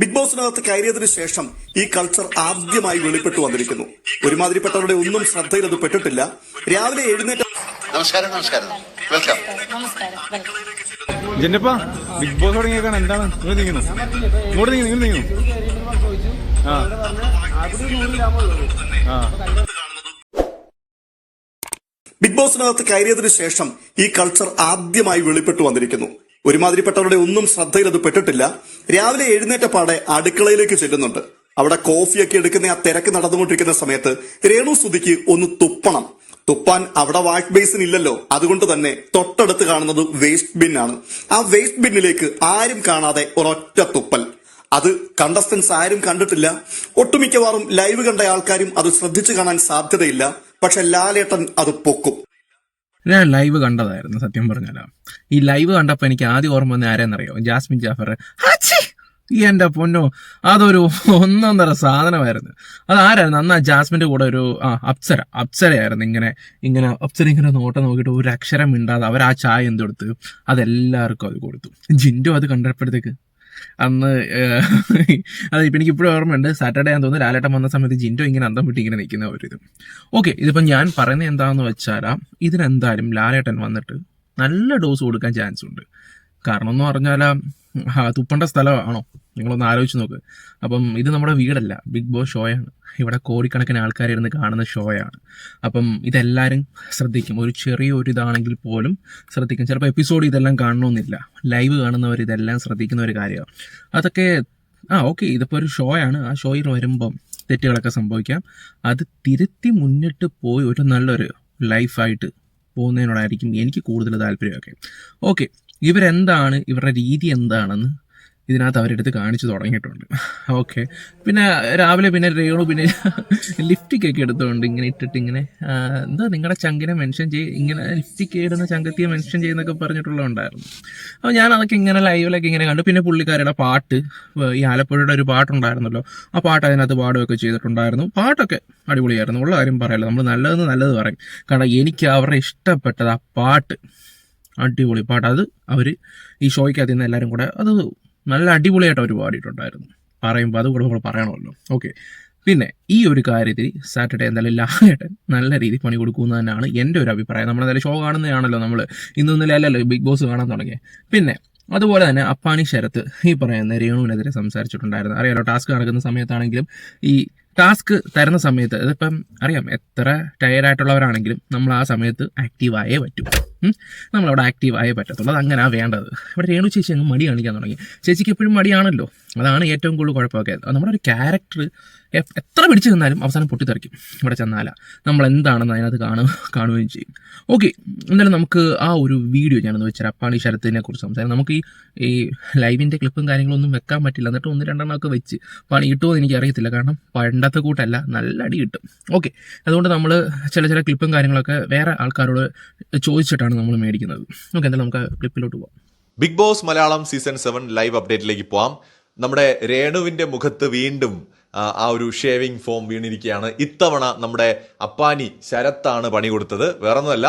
Big ബോസിനകത്ത് കയറിയതിനു ശേഷം ഈ culture ആദ്യമായി വെളിപ്പെട്ടു വന്നിരിക്കുന്നു. ഒരുമാതിരിപ്പെട്ടവരുടെ ഒന്നും ശ്രദ്ധയിൽ അത് പെട്ടിട്ടില്ല. രാവിലെ എഴുന്നേറ്റ നമസ്കാരം നമസ്കാരം. വെൽക്കം നമസ്കാരം വെൽക്കം ബിഗ് ബോസ് തുടങ്ങിയേക്കാണ്. എന്താണ്? ഇങ്ങോട്ട് നീങ്ങുന്നു. ഇങ്ങോട്ട് നീങ്ങുന്നു ഇങ്ങോട്ട് നീങ്ങുന്നു. ആ. ആ. ബിഗ് ബോസിനകത്ത് കയറിയതിനു ശേഷം ഈ കൾച്ചർ ആദ്യമായി വെളിപ്പെട്ടു വന്നിരിക്കുന്നു. ഒരുമാതിരിപ്പെട്ടവരുടെ ഒന്നും ശ്രദ്ധയിൽ അത് പെട്ടിട്ടില്ല. രാവിലെ എഴുന്നേറ്റ പാടെ അടുക്കളയിലേക്ക് ചെല്ലുന്നുണ്ട്. അവിടെ കോഫിയൊക്കെ എടുക്കുന്ന ആ തിരക്ക് നടന്നുകൊണ്ടിരിക്കുന്ന സമയത്ത് രേണു സുധിക്ക് ഒന്ന് തുപ്പണം. തുപ്പാൻ അവിടെ വാഷ് ബേസിൻ ഇല്ലല്ലോ. അതുകൊണ്ട് തന്നെ തൊട്ടടുത്ത് കാണുന്നത് വേസ്റ്റ് ബിൻ ആണ്. ആ വേസ്റ്റ് ബിന്നിലേക്ക് ആരും കാണാതെ ഒരൊറ്റ തുപ്പൽ. അത് കണ്ടസ്റ്റൻസ് ആരും കണ്ടിട്ടില്ല. ഒട്ടുമിക്കവാറും ലൈവ് കണ്ട ആൾക്കാരും അത് ശ്രദ്ധിച്ചു കാണാൻ സാധ്യതയില്ല. പക്ഷെ ലാലേട്ടൻ അത് പൊക്കും. ഞാൻ ലൈവ് കണ്ടതായിരുന്നു സത്യം പറഞ്ഞാലോ. ഈ ലൈവ് കണ്ടപ്പോൾ എനിക്ക് ആദ്യം ഓർമ്മ വന്ന ആരെന്നറിയോ? ജാസ്മിൻ ജാഫർ! ഈ എന്റെ പൊന്നോ അതൊരു ഒന്നൊന്നര സാധനമായിരുന്നു. അതാരായിരുന്നു അന്ന് ആ ജാസ്മിന്റെ കൂടെ ഒരു ആ അപ്സര. അപ്സരയായിരുന്നു ഇങ്ങനെ ഇങ്ങനെ അപ്സര ഇങ്ങനെ നോട്ടം നോക്കിയിട്ട് ഒരു അക്ഷരം മിണ്ടാതെ അവർ ആ ചായ എന്തെടുത്ത് അതെല്ലാവർക്കും അത് കൊടുത്തു. ജിൻഡു അത് കണ്ടപ്പോഴത്തേക്ക് അന്ന് അതെ ഇപ്പം എനിക്ക് ഇപ്പോഴും ഓർമ്മയുണ്ട്. സാറ്റർഡേ ആണെന്ന് തോന്നുന്നു ലാലേട്ടൻ വന്ന സമയത്ത് ജിൻഡോ ഇങ്ങനെ അന്തം വിട്ട് ഇങ്ങനെ നിൽക്കുന്ന ഒരു ഇത്. ഓക്കെ ഇതിപ്പം ഞാൻ പറയുന്നത് എന്താണെന്ന് വെച്ചാൽ ഇതിനെന്തായാലും ലാലേട്ടൻ വന്നിട്ട് നല്ല ഡോസ് കൊടുക്കാൻ ചാൻസ് ഉണ്ട് കാരണം എന്ന് പറഞ്ഞാൽ തുപ്പേണ്ട സ്ഥലമാണോ? നിങ്ങളൊന്ന് ആലോചിച്ച് നോക്ക്. അപ്പം ഇത് നമ്മുടെ വീടല്ല. ബിഗ് ബോസ് ഷോയാണ് ഇവിടെ കോടിക്കണക്കിന് ആൾക്കാരിരുന്ന് കാണുന്ന ഷോയാണ് അപ്പം ഇതെല്ലാവരും ശ്രദ്ധിക്കും. ഒരു ചെറിയ ഒരു ഇതാണെങ്കിൽ പോലും ശ്രദ്ധിക്കും. ചിലപ്പോൾ എപ്പിസോഡ് ഇതെല്ലാം കാണണമെന്നില്ല ലൈവ് കാണുന്നവർ ഇതെല്ലാം ശ്രദ്ധിക്കുന്ന ഒരു കാര്യമാണ് അതൊക്കെ ആ ഓക്കെ ഇതിപ്പോൾ ഒരു ഷോയാണ് ആ ഷോയിൽ വരുമ്പം തെറ്റുകളൊക്കെ സംഭവിക്കാം. അത് തിരുത്തി മുന്നിട്ട് പോയി ഒരു നല്ലൊരു ലൈഫായിട്ട് പോകുന്നതിനോടായിരിക്കും എനിക്ക് കൂടുതൽ താല്പര്യമൊക്കെ. ഓക്കെ ഇവരെന്താണ്? ഇവരുടെ രീതി എന്താണെന്ന് ഇതിനകത്ത് അവരെടുത്ത് കാണിച്ചു തുടങ്ങിയിട്ടുണ്ട്. ഓക്കെ പിന്നെ രാവിലെ പിന്നെ രേണു പിന്നെ ലിഫ്റ്റിക്കൊക്കെ എടുത്തുകൊണ്ട് ഇങ്ങനെ ഇട്ടിട്ട് ഇങ്ങനെ എന്താ നിങ്ങളുടെ ചങ്കിനെ മെൻഷൻ ചെയ്ത് ഇങ്ങനെ ലിഫ്റ്റിക്ക് ഇടുന്ന ചങ്കത്തിയെ മെൻഷൻ ചെയ്യുന്നൊക്കെ പറഞ്ഞിട്ടുള്ളതുണ്ടായിരുന്നു. അപ്പോൾ ഞാൻ അതൊക്കെ ഇങ്ങനെ ലൈവിലൊക്കെ ഇങ്ങനെ കണ്ടു. പിന്നെ പുള്ളിക്കാരുടെ പാട്ട് ഈ ആലപ്പുഴയുടെ ഒരു പാട്ടുണ്ടായിരുന്നല്ലോ. ആ പാട്ട് അതിനകത്ത് പാടുകയൊക്കെ ചെയ്തിട്ടുണ്ടായിരുന്നു. പാട്ടൊക്കെ അടിപൊളിയായിരുന്നു. ഉള്ള കാര്യം പറയാലോ നമ്മൾ നല്ലതെന്ന് നല്ലത് പറയും. കാരണം എനിക്ക് അവരുടെ ഇഷ്ടപ്പെട്ടത് ആ പാട്ട്. അടിപൊളി പാട്ട്. അത് അവർ ഈ ഷോയ്ക്കകത്ത് നിന്ന് എല്ലാവരും കൂടെ അത് നല്ല അടിപൊളിയായിട്ട് അവർ പാടിയിട്ടുണ്ടായിരുന്നു. പറയുമ്പോൾ അത് കൂടെ നമ്മൾ പറയണമല്ലോ. ഓക്കെ പിന്നെ ഈ ഒരു കാര്യത്തിൽ സാറ്റർഡേ എന്തായാലും ലാലേട്ടൻ നല്ല രീതിയിൽ പണി കൊടുക്കുമെന്ന് തന്നെയാണ് എന്റെ ഒരു അഭിപ്രായം. നമ്മളെന്തായാലും ഷോ കാണുന്നതാണല്ലോ നമ്മൾ ഇന്നൊന്നില്ല അല്ലല്ലോ ബിഗ് ബോസ് കാണാൻ തുടങ്ങിയത് പിന്നെ അതുപോലെ തന്നെ അപ്പാണി ശരത്ത് ഈ പറയുന്ന രേണുവിനെതിരെ സംസാരിച്ചിട്ടുണ്ടായിരുന്നു. അറിയാലോ ടാസ്ക് നടക്കുന്ന സമയത്താണെങ്കിലും ഈ ടാസ്ക് തരുന്ന സമയത്ത് അതിപ്പം അറിയാം എത്ര ടയർഡായിട്ടുള്ളവരാണെങ്കിലും നമ്മൾ ആ സമയത്ത് ആക്റ്റീവായേ പറ്റൂ. ഉം. ആക്റ്റീവ് ആയേ പറ്റത്തുള്ളൂ. അത് അങ്ങനെ വേണ്ടത്. ഇവിടെ രേണു ചേച്ചി അങ്ങ് മടി കാണിക്കാൻ തുടങ്ങി. ചേച്ചിക്ക് എപ്പോഴും മടിയാണല്ലോ. അതാണ് ഏറ്റവും കൂടുതൽ കുഴപ്പമൊക്കെ. നമ്മുടെ ഒരു ക്യാരക്ടർ എത്ര പിടിച്ചു നിന്നാലും അവസാനം പൊട്ടിത്തെറിക്കും. ഇവിടെ ചെന്നാല. നമ്മൾ എന്താണെന്ന് അതിനകത്ത് കാണുക കാണുകയും ചെയ്യും. ഓക്കെ എന്തായാലും നമുക്ക് ആ ഒരു വീഡിയോ ഞാനൊന്ന് വെച്ചാൽ അപ്പാണി ശരത്തിനെ കുറിച്ച് സംസാരിക്കാം നമുക്ക് ഈ ഈ ലൈവിന്റെ ക്ലിപ്പും കാര്യങ്ങളും ഒന്നും വെക്കാൻ പറ്റില്ല. എന്നിട്ട് ഒന്ന് രണ്ടെണ്ണമൊക്കെ വെച്ച് പണി കിട്ടുമോ എന്ന് എനിക്കറിയത്തില്ല. കാരണം പണ്ടത്തെ കൂട്ടല്ല നല്ല അടി കിട്ടും. ഓക്കെ അതുകൊണ്ട് നമ്മൾ ചില ചില ക്ലിപ്പും കാര്യങ്ങളൊക്കെ വേറെ ആൾക്കാരോട് ചോദിച്ചിട്ടാണ് നമ്മൾ മേടിക്കുന്നത്. ഓക്കെ എന്തായാലും നമുക്ക് ക്ലിപ്പിലോട്ട് പോകാം Bigg Boss Malayalam season seven live അപ്ഡേറ്റിലേക്ക് പോവാം. നമ്മുടെ രേണുവിന്റെ മുഖത്ത് വീണ്ടും ആ, ഒരു ഷേവിംഗ് ഫോം വീണിരിക്കുകയാണ്. ഇത്തവണ നമ്മുടെ അപ്പാനി ശരത്താണ് പണി കൊടുത്തത്. വേറൊന്നുമല്ല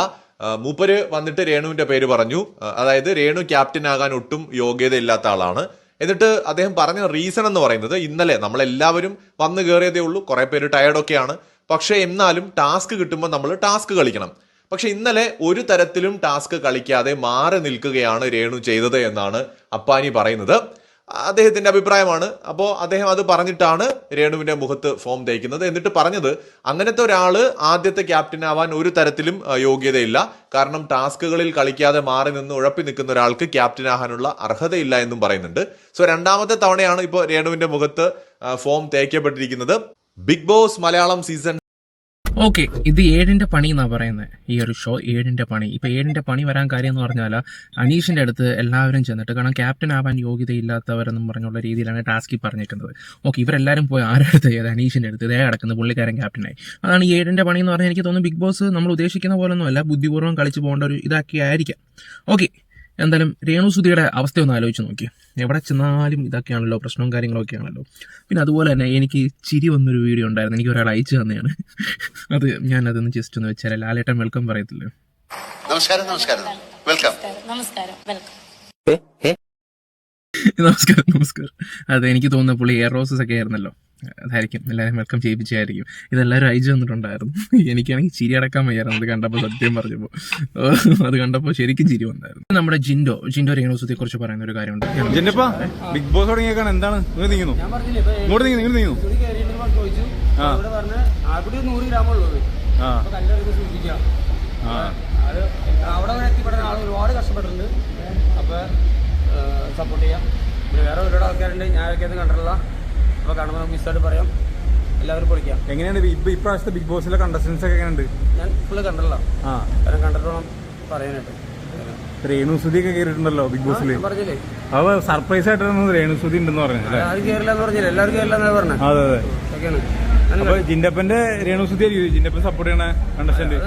മൂപ്പര് വന്നിട്ട് രേണുവിന്റെ പേര് പറഞ്ഞു. അതായത് രേണു ക്യാപ്റ്റൻ ആകാൻ ഒട്ടും യോഗ്യതയില്ലാത്ത ആളാണ്. എന്നിട്ട് അദ്ദേഹം പറഞ്ഞ റീസൺ എന്ന് പറയുന്നത് ഇന്നലെ നമ്മളെല്ലാവരും വന്ന് കയറിയതേ ഉള്ളൂ. കുറെ പേര് ടയർഡൊക്കെയാണ് പക്ഷേ എന്നാലും ടാസ്ക് കിട്ടുമ്പോൾ നമ്മൾ ടാസ്ക് കളിക്കണം. പക്ഷെ ഇന്നലെ ഒരു തരത്തിലും ടാസ്ക് കളിക്കാതെ മാറി നിൽക്കുകയാണ് രേണു ചെയ്തത് എന്നാണ് അപ്പാനി പറയുന്നത്. അദ്ദേഹത്തിന്റെ അഭിപ്രായമാണ്. അപ്പോൾ അദ്ദേഹം അത് പറഞ്ഞിട്ടാണ് രേണുവിന്റെ മുഖത്ത് ഫോം തയ്ക്കുന്നത് എന്നിട്ട് പറഞ്ഞത് അങ്ങനത്തെ ഒരാൾ ആദ്യത്തെ ക്യാപ്റ്റൻ ആവാൻ ഒരു തരത്തിലും യോഗ്യതയില്ല. കാരണം ടാസ്കുകളിൽ കളിക്കാതെ മാറി നിന്ന് ഉഴപ്പി നിൽക്കുന്ന ഒരാൾക്ക് ക്യാപ്റ്റൻ ആകാനുള്ള അർഹതയില്ല എന്നും പറയുന്നുണ്ട്. സോ രണ്ടാമത്തെ തവണയാണ് ഇപ്പോൾ രേണുവിന്റെ മുഖത്ത് foam തേക്കപ്പെട്ടിരിക്കുന്നത്. Bigg Boss Malayalam season okay ഇത് ഏഴിന്റെ പണി എന്നാ പറയുന്നത് ഈ ഒരു ഷോ ഏഴിന്റെ പണി. ഇപ്പൊ ഏഴിന്റെ പണി വരാൻ കാര്യം എന്ന് പറഞ്ഞാൽ അനീഷിന്റെ അടുത്ത് എല്ലാവരും ചെന്നിട്ട് കാരണം ക്യാപ്റ്റൻ ആവാൻ യോഗ്യതയില്ലാത്തവരെന്നും പറഞ്ഞുള്ള രീതിയിലാണ് ടാസ്കിൽ പറഞ്ഞിരിക്കുന്നത്. ഓക്കെ ഇവരെല്ലാവരും പോയി ആരുടെ അടുത്ത് ചെയ്ത് അനീഷിന്റെ അടുത്ത്. ഇതേ കിടക്കുന്ന പുള്ളിക്കാരൻ ക്യാപ്റ്റനായി അതാണ് ഈ പണി എന്ന് പറഞ്ഞാൽ എനിക്ക് തോന്നുന്നു ബിഗ് ബോസ് നമ്മൾ ഉദ്ദേശിക്കുന്ന പോലെ ഒന്നുമല്ല ബുദ്ധിപൂർവം കളിച്ചു പോകേണ്ട ഒരു ഇതാക്കി ആയിരിക്കാം. ഓക്കെ എന്തായാലും രേണുസുതിയുടെ അവസ്ഥ ഒന്ന് ആലോചിച്ച് നോക്കി. എവിടെ ചെന്നാലും ഇതൊക്കെയാണല്ലോ പ്രശ്നവും കാര്യങ്ങളൊക്കെ ആണല്ലോ പിന്നെ അതുപോലെ തന്നെ എനിക്ക് ചിരി വന്നൊരു വീഡിയോ ഉണ്ടായിരുന്നു. എനിക്ക് ഒരാൾ അയച്ചു തന്നെയാണ്. അത് ഞാൻ അതൊന്ന് ജസ്റ്റ് ഒന്ന് വെച്ചാൽ ലാലേട്ടൻ വെൽക്കം പറയത്തില്ലേ? നമസ്കാരം നമസ്കാരം. വെൽക്കം നമസ്കാരം വെൽക്കം നമസ്കാരം നമസ്കാരം. അതെ എനിക്ക് തോന്നുന്ന പുള്ളി എയർ റോസസ് ഒക്കെ ആയിരുന്നല്ലോ. അതായിരിക്കും. എല്ലാവരും വെൽക്കം ചെയ്യിപ്പിച്ചായിരിക്കും ഇതെല്ലാവരും അയച്ചു തന്നിട്ടുണ്ടായിരുന്നു എനിക്കാണെങ്കിൽ ചിരി അടക്കാൻ വയ്യായിരുന്നു. അത് കണ്ടപ്പോൾ സത്യം പറഞ്ഞപ്പോൾ അത് കണ്ടപ്പോൾ ശരിക്കും ചിരി വന്നായിരുന്നു. നമ്മുടെ ജിൻഡോ ജിൻഡോ രേണുസത്തെ കുറിച്ച് പറയുന്ന ഒരു കാര്യമുണ്ട്. ജിന്നപ്പ ബിഗ് ബോസ് തുടങ്ങിയേക്കാണ്. എന്താണ്? നീങ്ങുന്നു. ഇങ്ങോട്ട് നീങ്ങുന്നു. അവിടെ ആൾ ഒരുപാട് കഷ്ടപ്പെട്ടിട്ടുണ്ട്. അപ്പൊ സപ്പോർട്ട് ചെയ്യാം. പിന്നെ വേറെ ഒരുപാട് ആൾക്കാരുണ്ട്. ഞാൻ ആർക്കൊന്നും അപ്പൊ കാണുമ്പോൾ നമുക്ക് മിസ്സായിട്ട് പറയാം. എല്ലാവരും പൊളിക്കാം എങ്ങനെയാണ് ഇപ്പൊ ഇപ്രാവശ്യത്തെ ബിഗ് ബോസിലെ കണ്ടസ്റ്റൻസ് ഒക്കെ എങ്ങനെയുണ്ട്? ഞാൻ ഫുള്ള് കണ്ടല്ലോ ആ. കാരണം കണ്ടിട്ട് വേണം പറയാനായിട്ട് ഒക്കെ കയറിയിട്ടുണ്ടല്ലോ ബിഗ് ബോസിൽ പറഞ്ഞില്ലേ? അവ സർപ്രൈസ് ആയിട്ടാണ് രേണുസുതി ഉണ്ടെന്ന് പറഞ്ഞത് ആരും കയറില്ല എന്ന് പറഞ്ഞില്ല? എല്ലാവരും കയറില്ല എന്നാണ് പറഞ്ഞത് അതെ അതെ. ആയിരിക്കും. സപ്പോർട്ട് ചെയ്യണ കണ്ടസ്റ്റന്റ്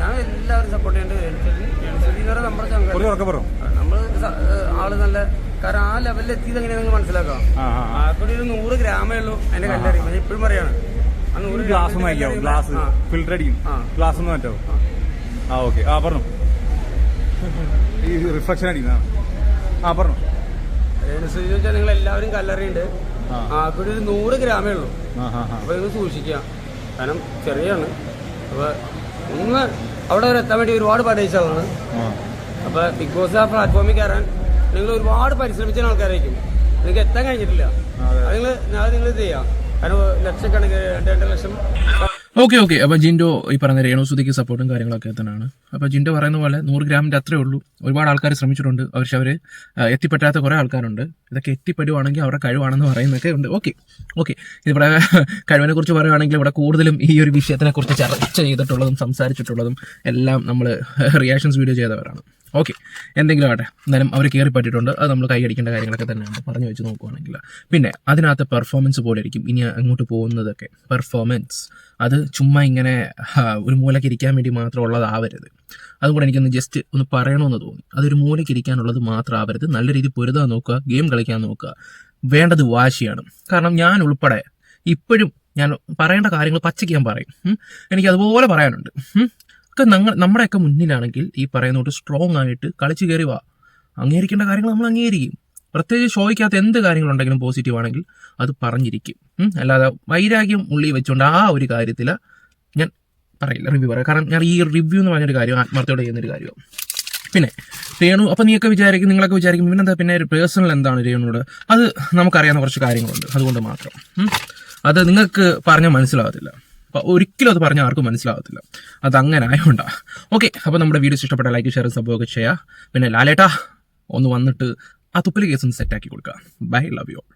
ഞാൻ എല്ലാവരും സപ്പോർട്ട് ചെയ്യേണ്ടത് കുറച്ച് ഉറക്കെ ആൾ നല്ല കാരണം ആ ലെവലിൽ എത്തിയത് എങ്ങനെയാ നിങ്ങൾ മനസ്സിലാക്കാം. ആ ആ ആ. ആർക്കൊരു ഒരു നൂറ് ഗ്രാമേ ഉള്ളൂ അതിന്റെ കല്ലറി പക്ഷെ ഇപ്പോഴും പറയാണ്. ആ നൂറ് ഗ്ലാസ് ഗ്ലാസ്. ഫിൽറ്റർ അടിക്കും. ഗ്ലാസ് ഒന്ന് മാറ്റാവും? ആ. ഓക്കെ ആ പറഞ്ഞു. ഈ റിഫ്ലക്ഷൻ അടിക്കുന്ന ആ. പറഞ്ഞു. വെച്ചാൽ നിങ്ങൾ എല്ലാവരും കല്ലറിയുണ്ട്. ആ. ആർക്കൊരു ഒരു നൂറ് ഗ്രാമേ ഉള്ളൂ. അപ്പൊ ഇത് സൂക്ഷിക്കുക. കാരണം ചെറിയാണ്. അപ്പൊ ഒന്ന് അവിടെ വരെ എത്താൻ വേണ്ടി ഒരുപാട് പരീക്ഷ ആ. അപ്പൊ ബിഗ് ബോസ് ആ പ്ലാറ്റ്ഫോമിൽ കയറാൻ നിങ്ങൾ ഒരുപാട് പരിശ്രമിച്ച ആൾക്കാരായിരിക്കും. നിങ്ങൾക്ക് എത്താൻ കഴിഞ്ഞിട്ടില്ല. നിങ്ങൾ ഞാൻ നിങ്ങൾ ഇത് ചെയ്യാം. കാരണം ലക്ഷക്കണക്കിന് രണ്ട് രണ്ട് ലക്ഷം. Okay okay. അപ്പോൾ ജിൻഡോ ഈ പറഞ്ഞ രേണുസുതിക്ക് സപ്പോർട്ടും കാര്യങ്ങളൊക്കെ തന്നെയാണ്. അപ്പോൾ ജിൻഡോ പറയുന്ന പോലെ നൂറ് ഗ്രാമിന്റെ അത്രേ ഉള്ളൂ. ഒരുപാട് ആൾക്കാർ ശ്രമിച്ചിട്ടുണ്ട്. പക്ഷെ അവർ എത്തിപ്പെട്ടാത്ത കുറേ ആൾക്കാരുണ്ട്. ഇതൊക്കെ എത്തിപ്പെടുവാണെങ്കിൽ അവരുടെ കഴിവാണെന്ന് പറയുന്നൊക്കെ ഉണ്ട്. Okay okay. ഇതിവിടെ കഴിവിനെ കുറിച്ച് പറയുകയാണെങ്കിൽ ഇവിടെ കൂടുതലും ഈ ഒരു വിഷയത്തിനെ കുറിച്ച് ചർച്ച ചെയ്തിട്ടുള്ളതും സംസാരിച്ചിട്ടുള്ളതും എല്ലാം നമ്മൾ റിയാക്ഷൻസ് വീഡിയോ ചെയ്തവരാണ്. ഓക്കെ. എന്തെങ്കിലും ആട്ടെ എന്നാലും അവർ കയറി പറ്റിയിട്ടുണ്ട്. അത് നമ്മൾ കൈയടിക്കേണ്ട കാര്യങ്ങളൊക്കെ തന്നെയാണ്. പറഞ്ഞു വെച്ച് നോക്കുവാണെങ്കിൽ. പിന്നെ അതിനകത്ത് പെർഫോമൻസ് പോലെ ഇരിക്കും. ഇനി അങ്ങോട്ട് പോകുന്നതൊക്കെ. പെർഫോമൻസ് അത് ചുമ്മാ ഇങ്ങനെ ഒരു മൂലയ്ക്ക് ഇരിക്കാൻ വേണ്ടി മാത്രം ഉള്ളതാവരുത്. അതുകൂടെ എനിക്കൊന്ന് ജസ്റ്റ് ഒന്ന് പറയണമെന്ന് തോന്നി. അതൊരു മൂലയ്ക്ക് ഇരിക്കാനുള്ളത് മാത്രം ആവരുത്. നല്ല രീതിയിൽ പൊരുതാൻ നോക്കുക. ഗെയിം കളിക്കാൻ നോക്കുക. വേണ്ടത് വാശിയാണ്. കാരണം ഞാൻ ഉൾപ്പെടെ ഇപ്പോഴും ഞാൻ പറയേണ്ട കാര്യങ്ങൾ പച്ചയ്ക്ക് ഞാൻ പറയും. എനിക്ക് അതുപോലെ പറയാനുണ്ട്. ഒക്കെ ഞങ്ങൾ നമ്മുടെയൊക്കെ മുന്നിലാണെങ്കിൽ ഈ പറയുന്ന തൊട്ട് സ്ട്രോങ് ആയിട്ട് കളിച്ചു കയറി വാ. അംഗീകരിക്കേണ്ട കാര്യങ്ങൾ നമ്മൾ അംഗീകരിക്കും. പ്രത്യേകിച്ച് ഷോയ്ക്കകത്ത് എന്ത് കാര്യങ്ങളുണ്ടെങ്കിലും പോസിറ്റീവ് ആണെങ്കിൽ അത് പറഞ്ഞിരിക്കും. അല്ലാതെ വൈരാഗ്യം ഉള്ളി വെച്ചുകൊണ്ട് ആ ഒരു കാര്യത്തിൽ ഞാൻ പറയില്ല റിവ്യൂ പറയാം. കാരണം ഞാൻ ഈ റിവ്യൂ എന്ന് പറഞ്ഞൊരു കാര്യം ആത്മാർത്ഥയോടെ ചെയ്യുന്നൊരു കാര്യമാണ്. പിന്നെ രേണു അപ്പം നീയൊക്കെ വിചാരിക്കും നിങ്ങളൊക്കെ വിചാരിക്കും പിന്നെന്താ പിന്നെ പേഴ്സണൽ എന്താണ് രേണുവിടെ അത് നമുക്കറിയാവുന്ന കുറച്ച് കാര്യങ്ങളുണ്ട്. അതുകൊണ്ട് മാത്രം. അത് നിങ്ങൾക്ക് പറഞ്ഞാൽ മനസ്സിലാവത്തില്ല. അപ്പോൾ ഒരിക്കലും അത് പറഞ്ഞാൽ ആർക്കും മനസ്സിലാവത്തില്ല. അത് അങ്ങനെ ആയതുകൊണ്ടാണ് ഓക്കെ അപ്പോൾ നമ്മുടെ വീഡിയോസ് ഇഷ്ടപ്പെട്ട ലൈക്ക് ഷെയർ സംഭവമൊക്കെ ചെയ്യുക പിന്നെ ലാലേട്ടാ ഒന്ന് വന്നിട്ട് ആ തുപ്പൽ കേസ് ഒന്ന് സെറ്റാക്കി കൊടുക്കുക ബൈ ലവ് യു ഓൾ